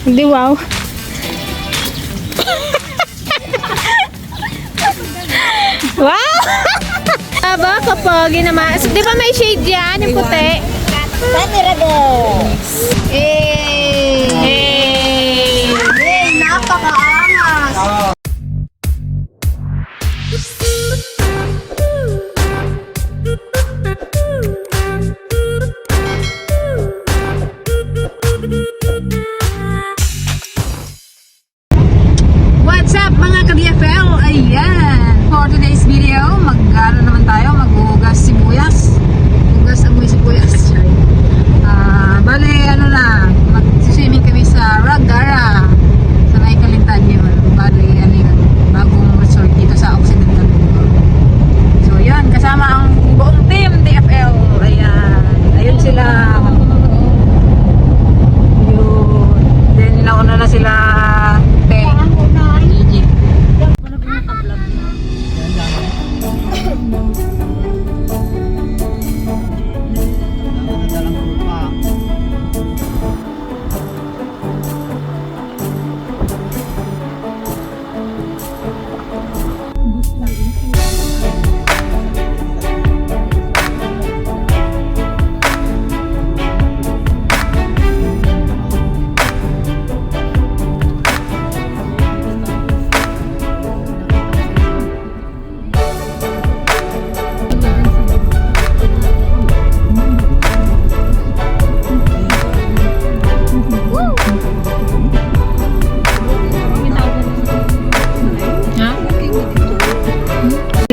Hindi, wow. wow! Aba, kapag naman. So, di ba may shade yan, yung puti? Eh!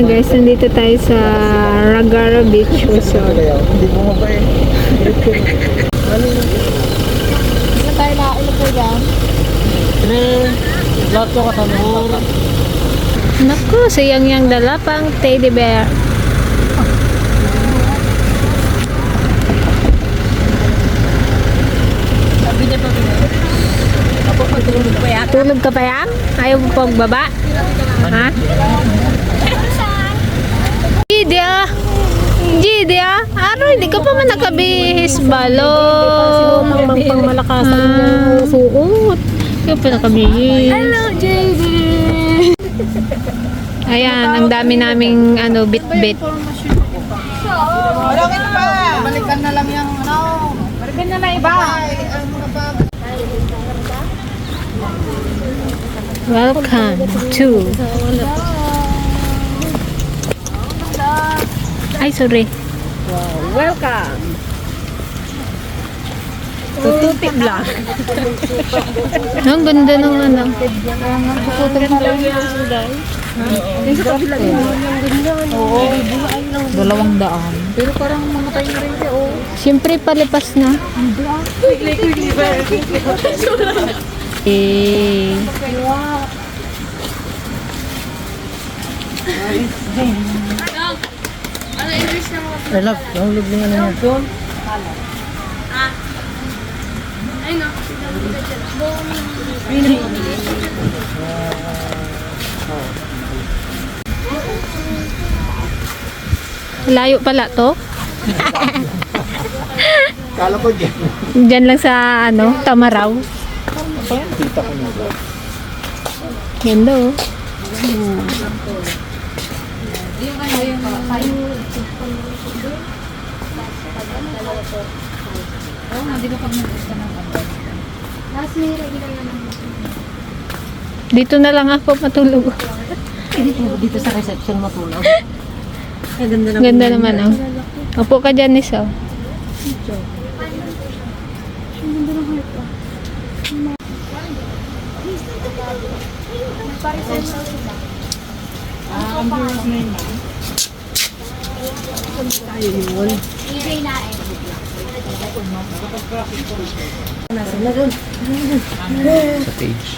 Guys, nandito tayo sa Ragara Beach Resort. Hindi mo mabay. Saan tayo nakakilap po dyan? Lahat ko katanong. Naku, sayang yang dala pang teddy bear. Tulog ka pa yan? Ayaw mo pagbaba? Ha? Gidi ah! Gidi ah! Ano, hindi ka pa man nakabihis balot. Pang pang malakasan Ah. niya suot. Hindi ka pa nakabihis. Hello, JD! Ayan, ang dami naming ano, bit-bit. Wala ka pa. Balikan na lang yung ano. Balikan na lang iba. Welcome to... Ay, sorry. Welcome. Tututik lang. Ang ganda ng ano. Dalawang daan. Pero parang mamatay na rin siya, oh. Siyempre, palipas na. Eh. I love, ang love niya na niya. Layo pala to. Kala ko dyan. Diyan lang sa ano, Tamaraw. Kita ko na ba? Ganda oh. Dito na lang ako matulog. Dito sa reception matulog. Ay, ganda na. Ganda naman oh. Upo ka dyan, Nis oh. sa page.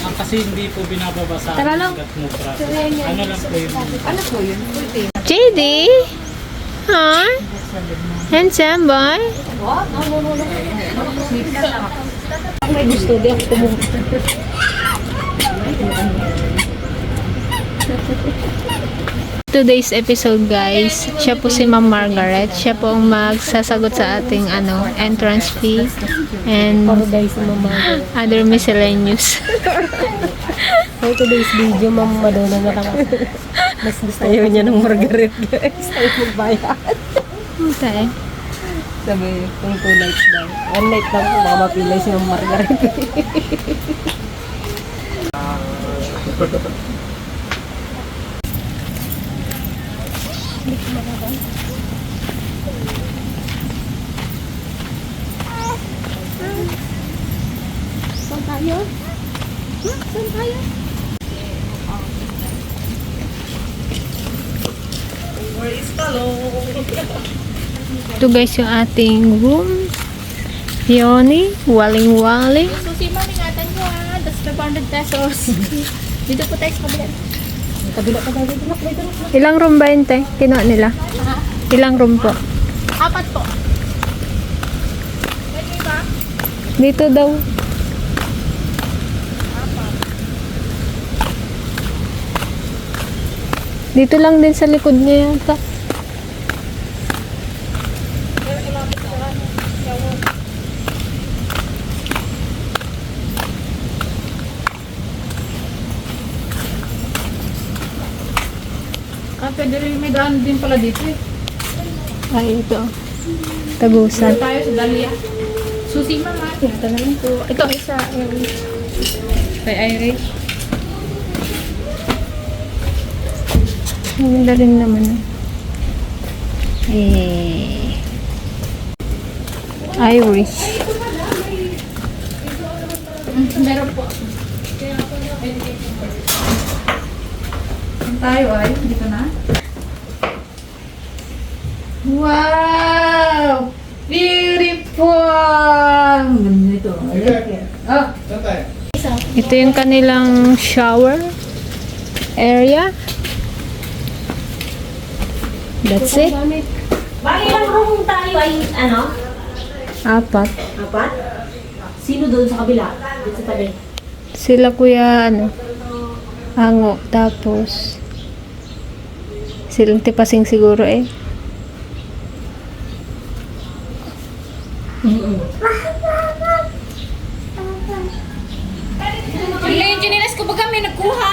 Ah, kasi hindi po binababa sa Tara lang. hanggat mo process. Ano lang po yung JD? Huh? Handsome boy? May gusto, di ako pumunta. Today's episode guys, siya po si Ma'am Margaret. Siya po ang magsasagot sa ating ano entrance fee and other miscellaneous. For today's video, ma'am Madonna na lang. Mas gusto Ayaw niya ng margaret, guys. Ayaw magbayad. Okay. Sabi, kung two nights daw. One night lang, baka mapilay si ma'am Margaret. Ito guys yung ating room. Yoni, waling-waling. Susi, nyo ha. That's 500 pesos. Dito po tayo sa kabila. Ilang room ba yun, te? Kinuha nila? Ilang room po? Apat po. Pwede ba? Dito daw. Dito lang din sa likod niya yata. Ah, pwede rin may daan din pala dito eh. Ay, ito. Tagusan. Dito tayo sa Dalia. Susi, ma'am ha. Ingatan na lang po. Ito, isa. Irish. Kay Irish. Maganda rin naman. ah. Eh. Irish. Meron po. Tayo ay? Dito na? Wow! Beautiful! Ganda nito. Ah, Ito yung kanilang shower area. That's it. Bali lang room tayo ay ano? Apat. Apat? Sino doon sa kabila? Dito sa tabi. Sila kuya, ano, hango. Tapos, silang tipasing siguro eh. Wala yung chinilas ko baga may nagkuha.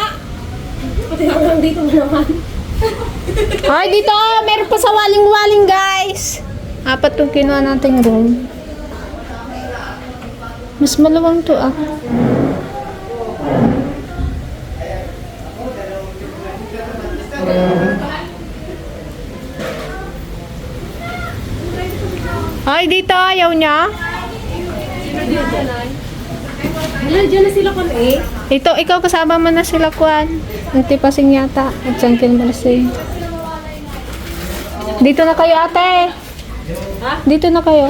Pati ako lang dito naman. Ay, dito! Meron pa sa waling-waling, guys! Apat yung kinuha nating room. Mas malawang to, ah. Ay, dito! Ayaw niya? Wala, dyan na sila kan eh. Ito, ikaw kasama mo na sila, Kwan. Ang tipasing yata. At Uncle Marcel. Dito na kayo, ate. Dito na kayo.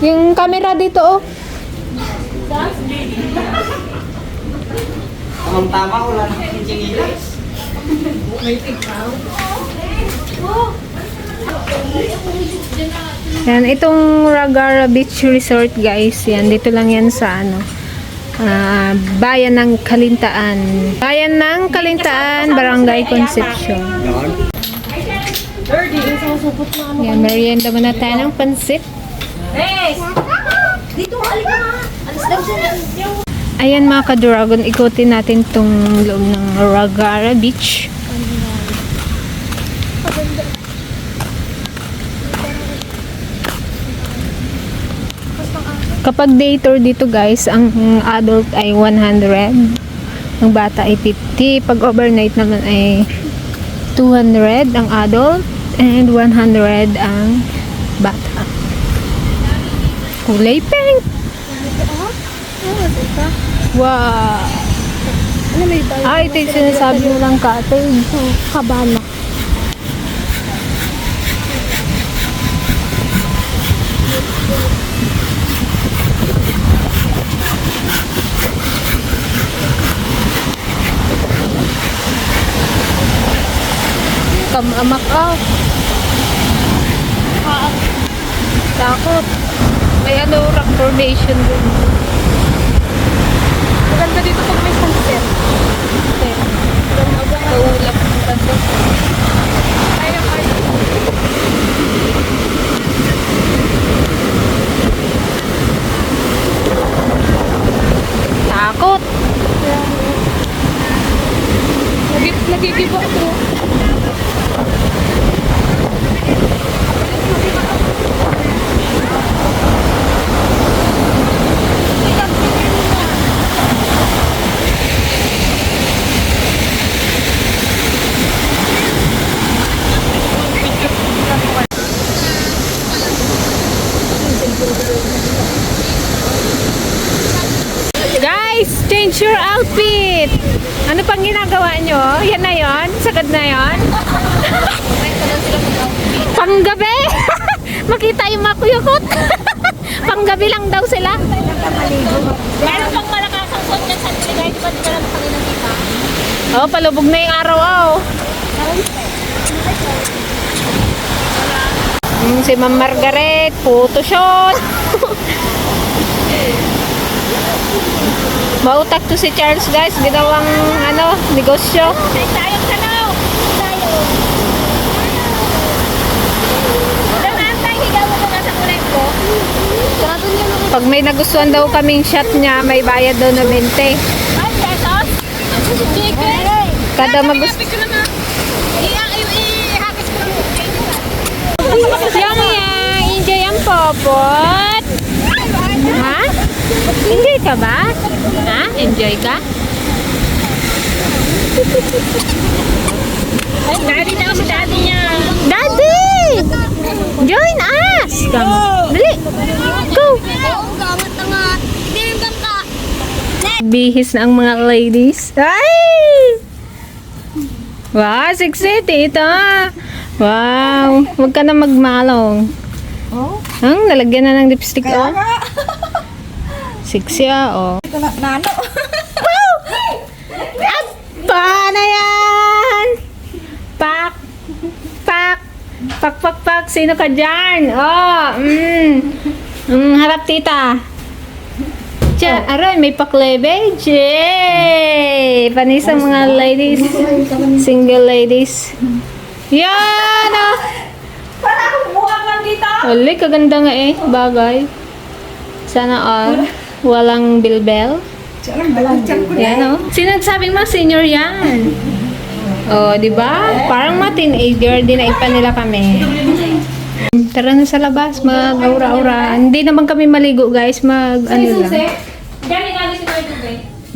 Yung camera dito, oh. Tamang-tama, wala na kincing ilis. Yan, itong Ragara Beach Resort, guys. Yan, dito lang yan sa, ano, ah, Bayan ng Kalintaan. Bayan ng Kalintaan, Barangay Concepcion. Yan, merienda muna tayo ng pansit. Dito, halika nga. Daw. Ayan mga ka-dragon, ikutin natin tong loob ng Ragara Beach. Kapag day tour dito guys, ang adult ay 100, ang bata ay 50, pag overnight naman ay 200 ang adult and 100 ang bata. Kulay pink! Wow! Ah, ito yung sinasabi mo lang cottage. Kabana. Kamamak out. Takot. May ano, rock formation din. Maganda dito pag may sunset. Okay. Kaulap. Takot. Nagigibo ako. Guys, change your outfit. Ano pang ginagawa nyo? Yan na yon? Sagad na yon? Panggabi? Makita yung mga kuyukot. Panggabi lang daw sila. Meron pang malakasang suot dyan sa Trinidad. Di ba di ba lang kami nakita? Oh, palubog na yung araw, oh. Mm, si Ma'am Margaret, photoshoot. Mautak to si Charles, guys. Ginawang, ano, negosyo. Ay, tayong tanaw! Tayo! Tayo. Pag may nagustuhan daw kaming shot niya, may bayad daw na 20. 5 pesos? Chicken? Kada magusto. Happy ko naman. I-hakis ko lang. Yung yan, enjoy ang popot. Ha? Enjoy ka ba? Ha? Enjoy ka? Daddy na si daddy niya. Daddy! Join us! Come. Dali. Go! Bihis na ang mga ladies. Ay! Wow, sexy, tita. Wow. Huwag ka na magmalong. Oh? Ang nalagyan na ng lipstick, oh. Sexy, ah, oh. Nano? Wow! Paano yan? Pak! Pak! Pak, pak, pak. Sino ka dyan? Oh, mm. Mm, harap tita. Diyan, aray, may paklebe. Jay! Panis ang mga ladies. Single ladies. Yan! Oh. Para akong buhak lang dito. Wali, kaganda nga eh. Bagay. Sana all. Walang bilbel. Yan oh. Sino nagsabing mga senior yan? Oh, di ba? Parang mga teenager, dinaipa nila kami. Tara na sa labas, mag-aura-aura. Hindi naman kami maligo, guys. Mag, ano lang.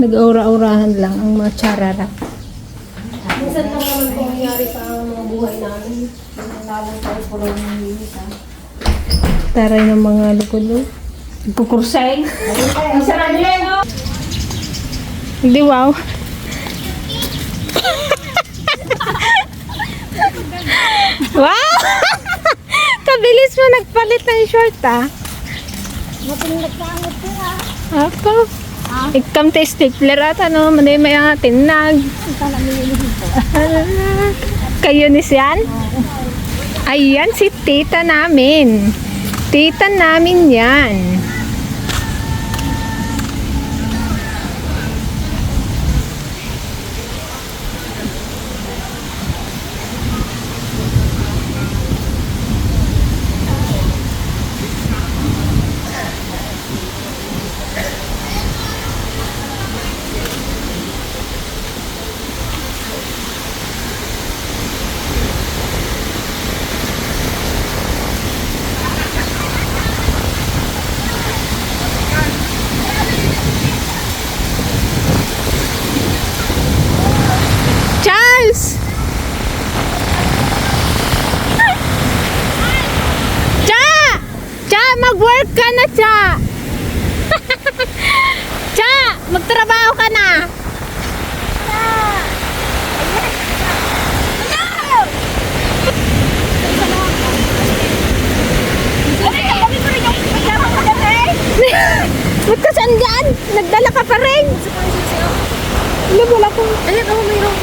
Nag-aura-aurahan lang ang mga charara. Minsan lang naman po nangyari mga buhay namin. Lalo tayo po lang Taray ng mga likulo. Kukursay. Ang sarado yan, no? Hindi, wow. wow! Kabilis mo nagpalit ng short, ah. Ako. Ikam te stapler at ano, manay may mga tinag. Kayo ni siyan? Ayan si tita namin. Tita namin yan. Charles! Cha! Cha, mag-work ka na, Cha! Cha, magtrabaho ka na! Ba't ka saan dyan? Nagdala ka pa rin! Wala, wala kong... Ayan, oh, mayroon.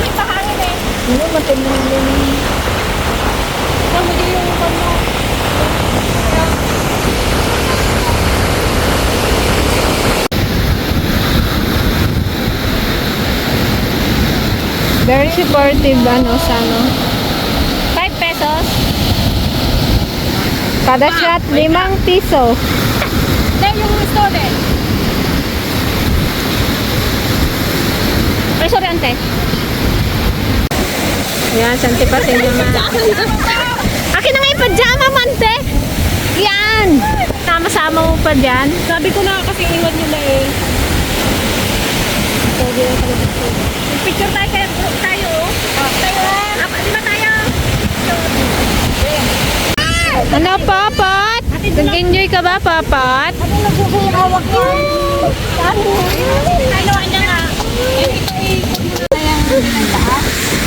May pahangin eh. Ano, matinding din. Ikaw mo din yung banda. Very supportive, ano, sa ano. 5 pesos. Kada shot, 5 piso. Hindi, yung store eh. Restaurante. Yan, santi pa sa inyo na. Akin na nga yung pajama, mante. Yan. Sama-sama mo pa dyan. Sabi ko na kasi iwan na eh. Picture tayo kayo. Tayo. oh. Tayo. Apa, di ba tayo? Ano, Papat? Nag-enjoy ka ba, Papat? Ano nagkukuhawak yan? Ano? Tayo, anya eh.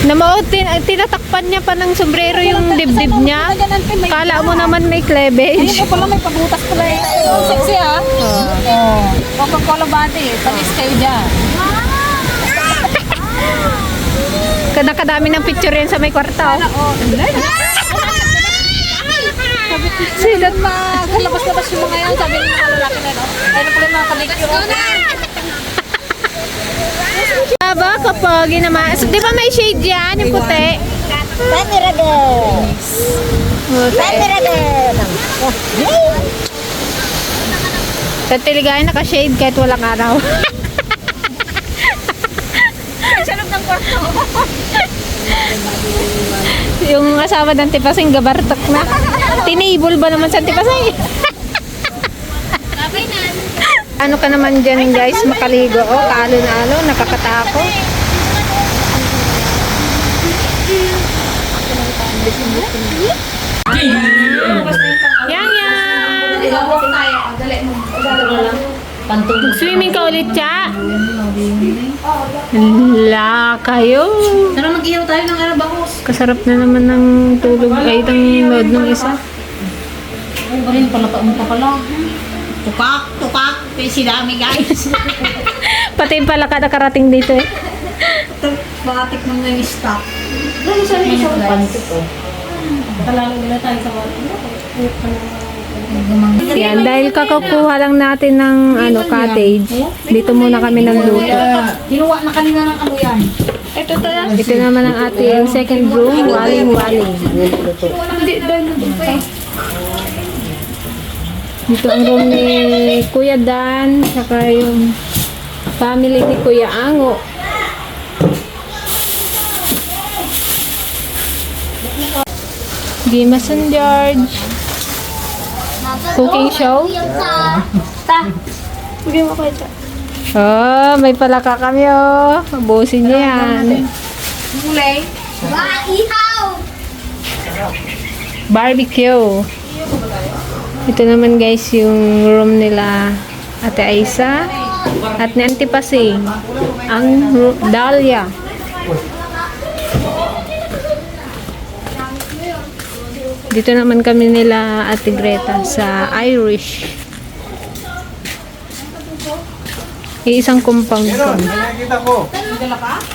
Namautin, ay, tinatakpan niya pa ng sombrero yung dibdib niya. Kala mo naman may cleavage. Ayun pala, may pabutas pala eh. Oh, sexy ah. Oh. Coca-Cola body. Panis kayo dyan. Nakadami ng picture yan sa may kwarto. Oh. Sino? Magalabas-labas yung mga yan. Sabi ng mga lalaki na no. Ayun pala yung mga kalikyo. Aba, kapag naman. So, di ba may shade yan, yung puti? Camera guys! Puti. Sa tiligay, naka-shade kahit walang araw. Sa loob ng kwarto. yung asawa ng tipasing gabartok na. Tinable ba naman sa tipasing? Ano ka naman dyan guys, makaligo. Oh, kaalo-alo, nakakatako. Yang yang! Swimming ka ulit, Cha? La kayo. Tara mag-ihaw tayo ng arabakos. Kasarap na naman ng tulog ay ng load ng isa. Ay, ba rin pala pa pa pala. Tupak, tupak. Sinami guys. Pati yung pala ka nakarating dito eh. Patik mo na yung stock. Ano sa rin isang pantik oh. Palalo nila tayo sa water. Yan, dahil kakakuha lang natin ng ano, cottage, dito muna kami nagluto. Kinuha na kanina ng ano yan. Ito naman ang ating second room, waling-waling. Dito ang room ni Kuya Dan, saka yung family ni Kuya Ango. Gimas and George. Cooking show. Oh, may palaka kami oh. Mabusin niya yan. Barbecue. Ito naman guys yung room nila Ate Aisa at ni Auntie Pasing. Ang Dahlia. Dito naman kami nila Ate Greta sa Irish. Iisang compound kami. Nakita ko.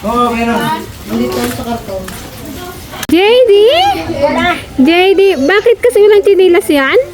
Oo, meron. JD? JD, bakit kasi walang chinilas yan?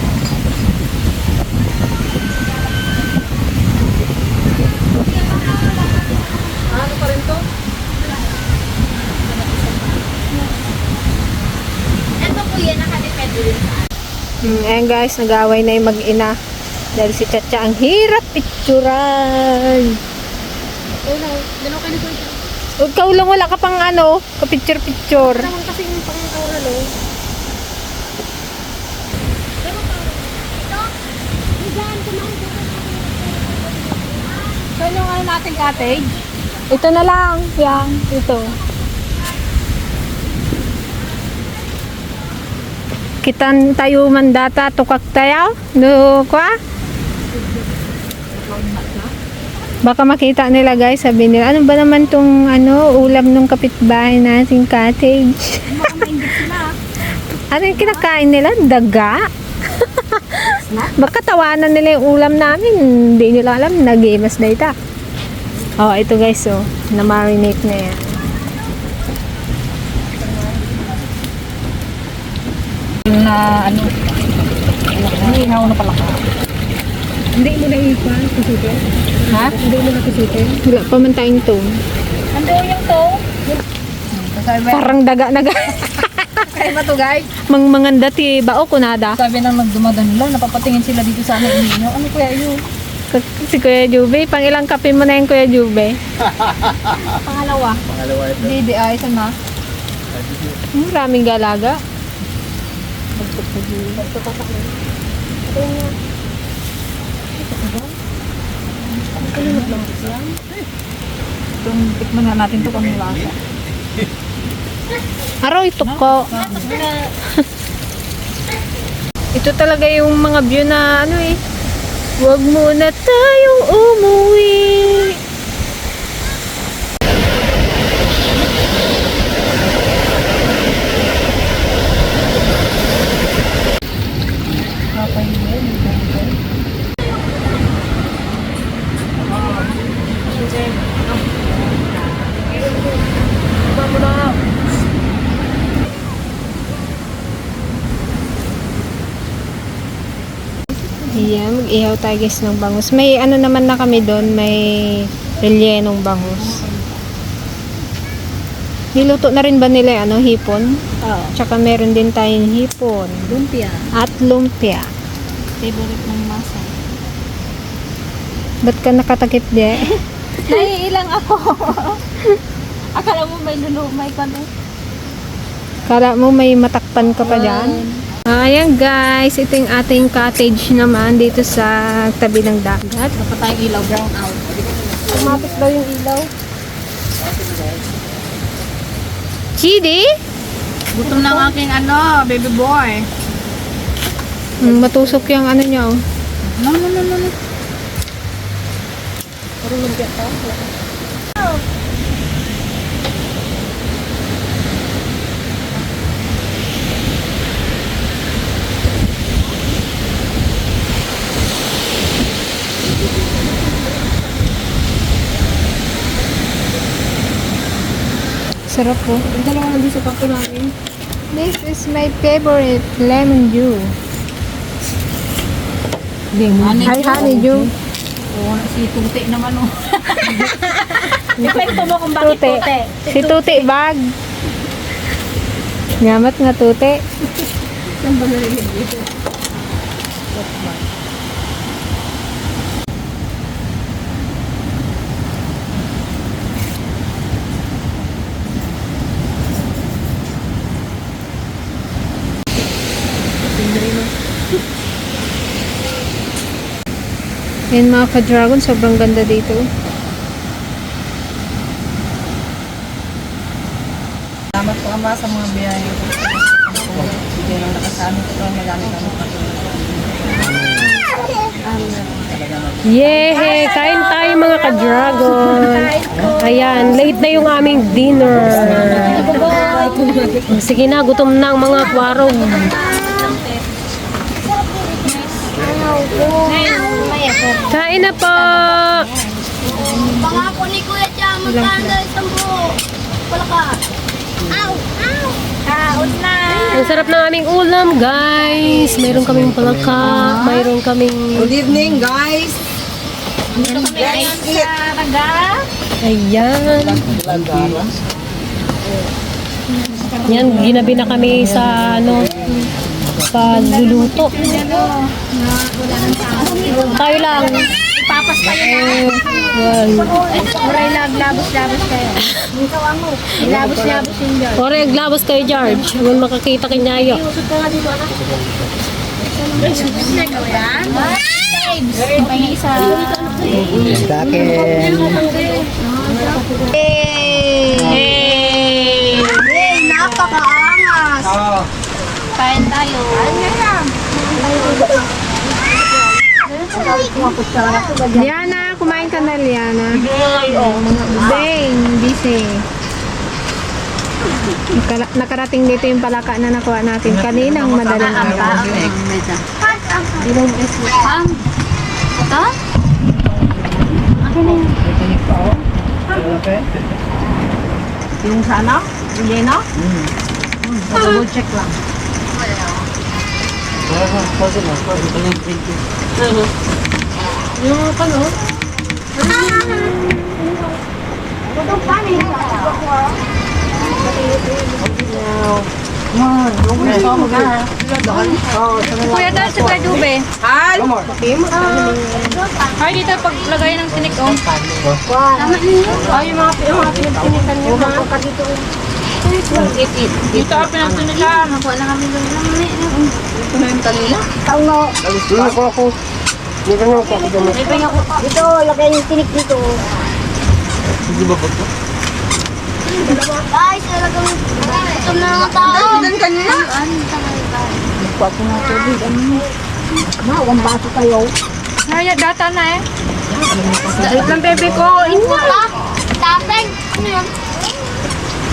yan, nakadepende rin sa Mm, ayan guys, nag-away na yung mag-ina. Dahil si Chacha ang hirap picturan. Ka ulang wala ka pang ano, ka-picture-picture. Naman kasi yung pang-oral oh. Saan yung ano natin cottage? Ito na lang. Yan, ito. Kitan tayo mandata tukak tayo. No, kwa? Baka makita nila guys, sabi nila, ano ba naman tong ano, ulam nung kapitbahay nating cottage? ano yung kinakain nila? Daga? Baka tawanan nila yung ulam namin. Hindi nila alam, nag-imas na ita. Oh, ito guys, oh. Na-marinate na yan. Na ano, hinihaw na pala ka. Hindi mo na ipan, kusutin. Ha? Hindi mo na kusutin. Wala pa man tayong tone. Ando yung to. Parang daga naga. Kaya ba to guys? Mang manganda ti bao kunada. Sabi nang nagdumadan nila, napapatingin sila dito sa amin. Hinihaw. Ano kaya yun? Si Kuya Jube, pang ilang kape mo na yung Kuya Jube? Pangalawa. Pangalawa ito. Hindi, di ay, saan na? Hmm, galaga. Itong tikman nga natin to kung lasa. Araw ito ko. ito talaga yung mga view na ano eh. Huwag muna tayong umuwi. Ayan, mag-ihaw tayo guys ng bangus. May ano naman na kami doon, may rellenong bangus. Niluto na rin ba nila ano, hipon? Oo. Tsaka meron din tayong hipon. Lumpia. At lumpia. Favorite ng masa. Ba't ka nakatakip di? Naiilang ako. Akala mo may lulumay ka no? Kala mo may matakpan ka pa dyan? Ayan guys, ito yung ating cottage naman dito sa tabi ng dagat. Dapat tayong ilaw brown out. Tumapit daw yung ilaw. Chidi? Gutom na ang aking ano, baby boy. Mm, matusok yung ano niya oh. No, no, no, no. no. Sarap po. Yung dalawa nandun sa kakto namin. This is my favorite lemon juice. Honey Ay, honey juice. Oo, si Tuti naman oh. Epekto mo kung bakit Tute. tute. Si Tuti bag. Ngamat nga Tuti. Saan ba narinig dito? Yan mga ka-dragon, sobrang ganda dito. Salamat po ama sa mga biyaya. Hindi lang nakasama ko ito. Magamit kami. Yay! Kain tayo mga ka-dragon. Ayan, late na yung aming dinner. Sige na, gutom na ang mga kwarong. Kain na po! Pangako ni Kuya Chang, magkanda isang buo. Wala ka. Ow! Ow! Kaon na! Ang sarap ng aming ulam, guys. Mayroon kaming palaka, mayroon kaming... Good evening guys. Ngayon sa taga. Ayan. Yan, ginabi na kami sa ano, pagluluto. Tayo lang. Papas kayo na. Oray laglabos-labos kayo. Ikaw ang mo. Labos-labos yung dyan. Ore, glabos kayo, George. Huwag makakita kay Nyayo. Ikaw yan? Babes! May isa. Hey! Hey, napakaangas! Kain tayo. Liana, kumain ka na, Liana. Bang, busy. Nakara- nakarating dito yung palaka na nakuha natin kaninang madaling araw. Yung sana? Hindi na? Hmm. Double check lang. Yung ano, Kuya, dahil sa Kuya Dube. Ay! Ay, dito paglagay ng tinik, oh. ay yung mga, yung mga pinagpinitan niyo mga dito. Dito ka pinagtunikan. Nakuha na kami doon lang. Ito na yung kanila. Dito, lagay yung tinik dito. Guys, talagang ito na ang tao. Doon kanila. Ay, data na eh. Wait lang, bebe ko. Wala. Tateng. Ano yun?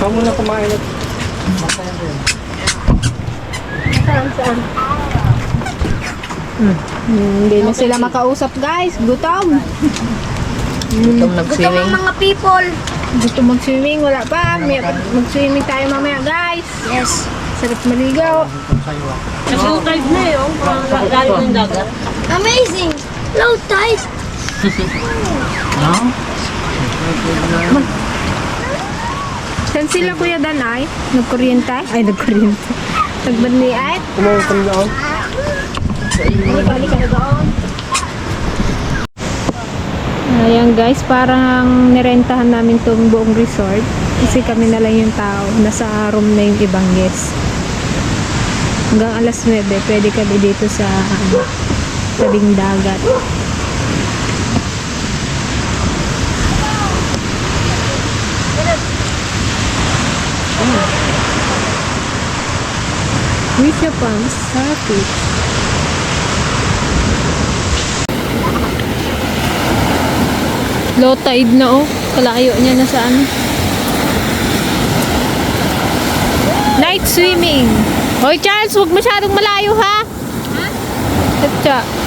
Ikaw muna kumain at Hindi na sila makausap, guys. Gutom. Gutom ang mga people. Gusto mag-swimming, wala pa. May- Mag-swimming tayo mamaya, guys. Yes. Sarap maligaw. Nag-low tide na eh, oh. Parang lalim ng dagat. Amazing. Low tide. No? Saan sila, Kuya Danay? Nagkuryente? Ay, nagkuryente. Nagbani ay? kumain kami doon. Ayan guys, parang nirentahan namin tong buong resort. Kasi kami na lang yung tao. Nasa room na yung ibang guest. Hanggang alas 9, pwede kami dito sa ano, tabing dagat. Wisha Palms Starfish. Low tide na oh. Kalayo niya na sa ano. Night swimming. Hoy Charles, huwag masyadong malayo ha. Tatsa.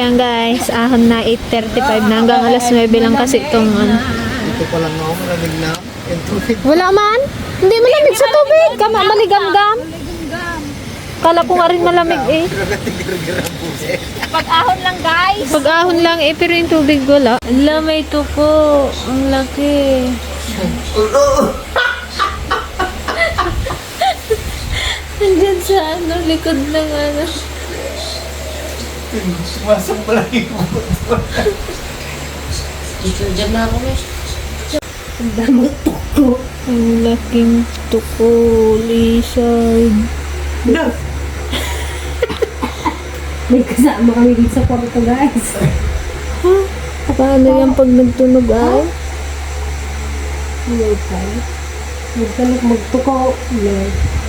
Ayan guys, ahon na 8.35 na hanggang alas 9 lang kasi itong ano. Ito pa lang ako. Malamig na. Wala man. Hindi malamig sa tubig. Kama maligam-gam. Kala ko nga rin malamig eh. Pag-ahon lang, guys. Pag-ahon lang eh, pero yung tubig wala. Ala, may tuko. Ang laki. Andyan sa ano, likod ng ano. Sumasang pala yung Dito, dyan na ako, miss. Ang laking tuko, lizard. May kasama kami dito sa kwarto, guys. Paano yan pag nagtunog ay? Low tide. Huwag ka magtuko. Low.